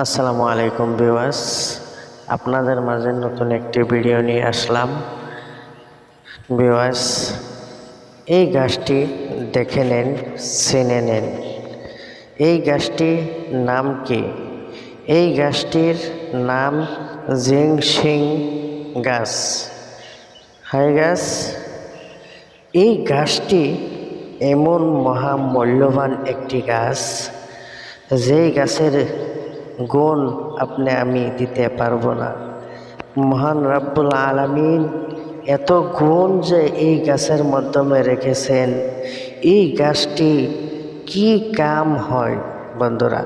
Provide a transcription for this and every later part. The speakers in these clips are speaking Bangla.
আসসালামু আলাইকুম ভিউয়ার্স। আপনাদের মাঝে নতুন একটি ভিডিও নিয়ে আসলাম। ভিউয়ার্স, এই গাছটি দেখে নেন, চিনে নেন। এই গাছটির নাম কি? এই গাছটির নাম জিং সিং গাছ। হাই গাছ, এই গাছটি এমন মহামূল্যবান একটি গাছ, যেই গাছের গুণ আপনি আমি দিতে পারব না। মহান রব্বুল আলমিন এত গুণ যে এই গাছের মাধ্যমে রেখেছেন। এই গাছটি কি কাম হয় বন্ধুরা?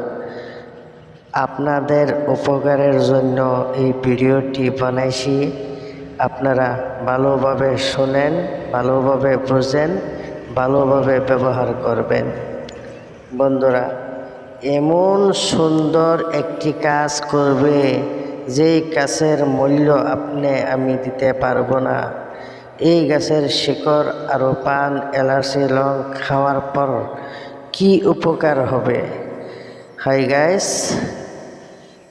আপনাদের উপকারের জন্য এই ভিডিওটি বানাইছি। আপনারা ভালোভাবে শোনেন, ভালোভাবে বোঝেন, ভালোভাবে ব্যবহার করবেন। বন্ধুরা এমন সুন্দর একটি কাজ করবে, যেই গাছের মূল্য আপনি, আমি দিতে পারব না। এই গাছের শিকড় আরও পান, এলাচি, লং খাওয়ার পর কি উপকার হবে? হাই গাইস,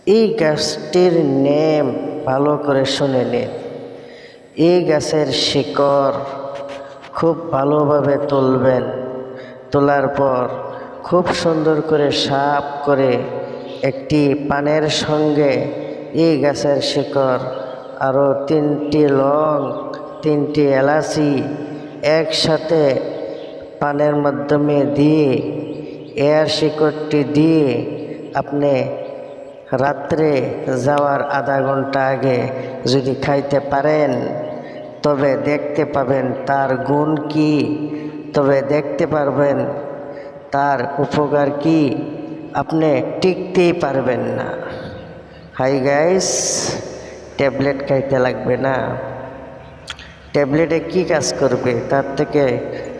এই গাছটির নেম ভালো করে শুনে নিন। এই গাছের শিকড় খুব ভালোভাবে তুলবেন। তোলার পর খুব সুন্দর করে সাপ করে একটি পানের সঙ্গে এই গাছের শিকড়, আরও তিনটি লং, তিনটি এলাচি একসাথে পানের মাধ্যমে দিয়ে এয়ার শিকড়টি দিয়ে আপনি রাত্রে যাওয়ার আধা ঘণ্টা আগে যদি খাইতে পারেন, তবে দেখতে পাবেন তার গুণ কি, তবে দেখতে পারবেন উপকার কি আপনি টিকতেই পারবেন না। হাই গাইস ট্যাবলেট খাইতে লাগবে না। ট্যাবলেটে কি কাজ করবে? তার থেকে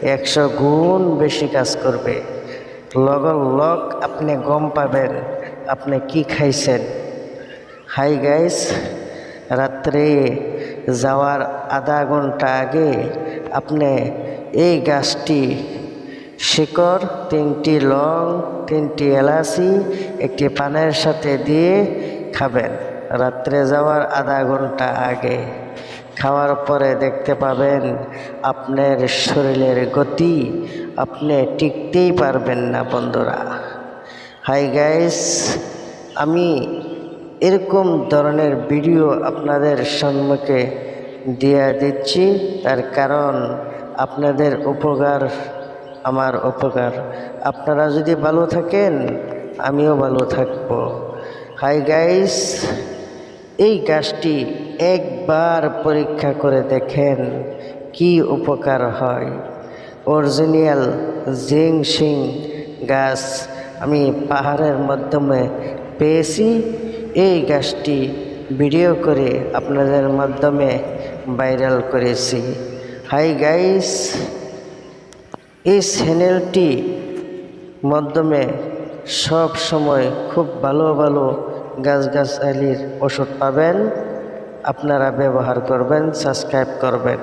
একশো গুণ বেশি কাজ করবে। লগন লগ আপনি গম পাবেন। আপনি কি খাইছেন? হাই গাইস রাত্রে যাওয়ার আধা ঘণ্টা আগে আপনি এই গাছটি শিকড়, তিনটি লং, তিনটি এলাচি, একটি পানের সাথে দিয়ে খাবেন। রাত্রে যাওয়ার আধা ঘণ্টা আগে। খাওয়ার পরে দেখতে পাবেন আপনার শরীরের গতি আপনি টিকতেই পারবেন না বন্ধুরা। হাই গাইস, আমি এরকম ধরনের ভিডিও আপনাদের সম্মুখে দিয়ে দিচ্ছি। তার কারণ আপনাদের উপকার আমার উপকার। আপনারা যদি ভালো থাকেন, আমিও ভালো থাকব। হাই গাইস, এই গাছটি একবার পরীক্ষা করে দেখেন কি উপকার হয়। অরিজিনাল জিং সিং গাছ আমি পাহাড়ের মাধ্যমে পেয়েছি। এই গাছটি ভিডিও করে আপনাদের মাধ্যমে ভাইরাল করেছি। হাই গাইস এই চ্যানেলটি মাধ্যমে সব সময় খুব ভালো ভালো গাছগাছালির ওষুধ পাবেন। আপনারা ব্যবহার করবেন সাবস্ক্রাইব করবেন।